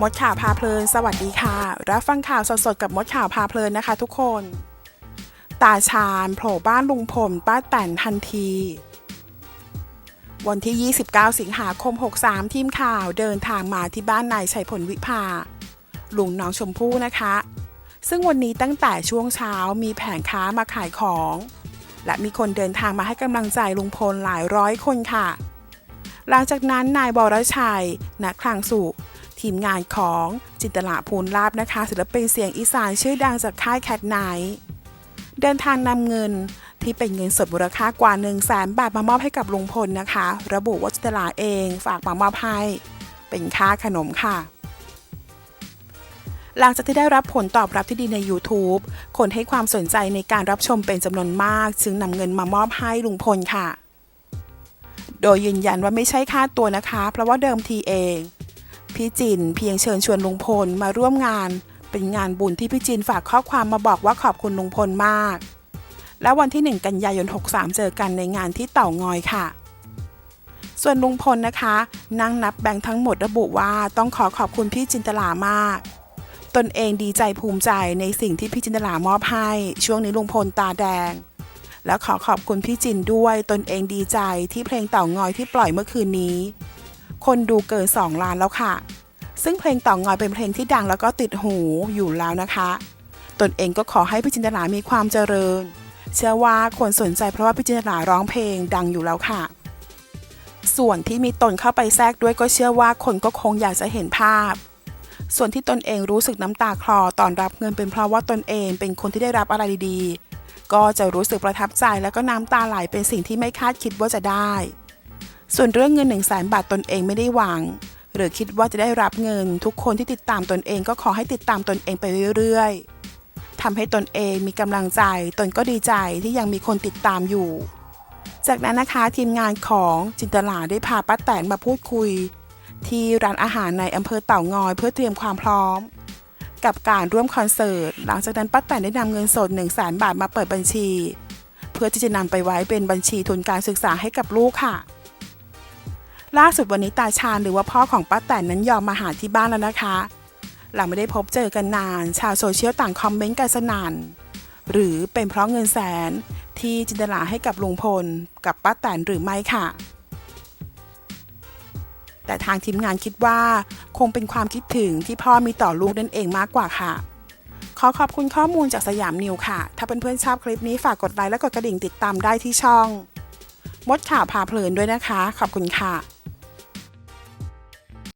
มดข่าวพาเพลิน สวัสดีค่ะ รับฟังข่าวสดๆกับมดข่าวพาเพลินนะคะทุกคน ตาชาญโผล่บ้านลุงพลป้าแตนทันที วันที่ 29 สิงหาคม 63 ทีมข่าวเดินทางมาที่บ้านนายชัยพลวิภาลุงน้องชมพู่นะคะ ซึ่งวันนี้ตั้งแต่ช่วงเช้ามีแผงค้ามาขายของ และมีคนเดินทางมาให้กำลังใจลุงพลหลายร้อยคนค่ะ หลังจากนั้นนายบรชัยนักคลังสุ ทีมงานของจินตลาภูลลาบนะคะ ศิลปินเสียงอีสานชื่อดังจากค่ายแคทไนท์เดินทางนำเงินที่เป็นเงินสดมูลค่ากว่า 1 0 0 0 0แสนบาทมามอบให้กับลุงพลนะคะ ระบุว่าจินตลาเองฝากมามอบให้เป็นค่าขนมค่ะ หลังจากที่ได้รับผลตอบรับที่ดีใน YouTube คนให้ความสนใจในการรับชมเป็นจำนวนมาก จึงนำเงินมามอบให้ลุงพลค่ะ โดยยืนยันว่าไม่ใช่ค่าตัวนะคะ เพราะว่าเดิมทีเอง พี่จินเพียงเชิญชวนลุงพลมาร่วมงาน เป็นงานบุญที่พี่จินฝากข้อความมาบอกว่าขอบคุณลุงพลมาก และวันที่ 1 กันยายน 63 เจอกันในงานที่เต่างอยค่ะ ส่วนลุงพลนะคะนั่งนับแบงค์ทั้งหมดระบุว่าต้องขอขอบคุณพี่จินตลามากตนเองดีใจภูมิใจในสิ่งที่พี่จินตลามอบให้ ช่วงนี้ลุงพลตาแดง แล้วขอขอบคุณพี่จินด้วย ตนเองดีใจที่เพลงเต่างอยที่ปล่อยเมื่อคืนนี้ คนดูเกิน2ล้านแล้วค่ะ ซึ่งเพลงต่างอยเป็นเพลงที่ดังแล้วก็ติดหูอยู่แล้วนะคะ ตนเองก็ขอให้พี่จินตลามีความเจริญ เชื่อว่าคนสนใจเพราะว่าพี่จินตลาร้องเพลงดังอยู่แล้วค่ะ ส่วนที่มีตนเข้าไปแทรกด้วยก็เชื่อว่าคนก็คงอยากจะเห็นภาพ ส่วนที่ตนเองรู้สึกน้ำตาคลอตอนรับเงินเป็นเพราะว่าตนเองเป็นคนที่ได้รับอะไรดีๆ ก็จะรู้สึกประทับใจแล้วก็น้ำตาไหลเป็นสิ่งที่ไม่คาดคิดว่าจะได้ ส่วนเรื่องเงิน1นึ่งแสนบาทตนเองไม่ได้หวัง หรือคิดว่าจะได้รับเงิน ทุกคนที่ติดตามตนเองก็ขอให้ติดตามตนเองไปเรื่อยๆทำให้ตนเองมีกำลังใจ ตนก็ดีใจที่ยังมีคนติดตามอยู่ จากนั้นนะคะทีมงานของจินตลาได้พาป้าแตนมาพูดคุย ที่ร้านอาหารในอำเภอเต่างอยเพื่อเตรียมความพร้อม กับการร่วมคอนเสิร์ต หลังจากนั้นป้าแตนได้นำเงินสด1 0 0 0 0แสนบาทมาเปิดบัญชี เพื่อที่จะนำไปไว้เป็นบัญชีทุนการศึกษาให้กับลูกค่ะ ล่าสุดวันนี้ตาชาญหรือว่าพ่อของป้าแตนนั้นยอมมาหาที่บ้านแล้วนะคะ หลังไม่ได้พบเจอกันนาน ชาวโซเชียลต่างคอมเมนต์กันสนั่นหรือเป็นเพราะเงินแสนที่จินตลาให้กับลุงพล กับป้าแตนหรือไม่ค่ะ แต่ทางทีมงานคิดว่า คงเป็นความคิดถึงที่พ่อมีต่อลูกนั่นเองมากกว่าค่ะ ขอขอบคุณข้อมูลจากสยามนิวค่ะ ถ้าเพื่อนๆชอบคลิปนี้ฝากกดไลค์และกดกระดิ่งติดตามได้ที่ช่อง มดข่าวพาเพลินด้วยนะคะ ขอบคุณค่ะ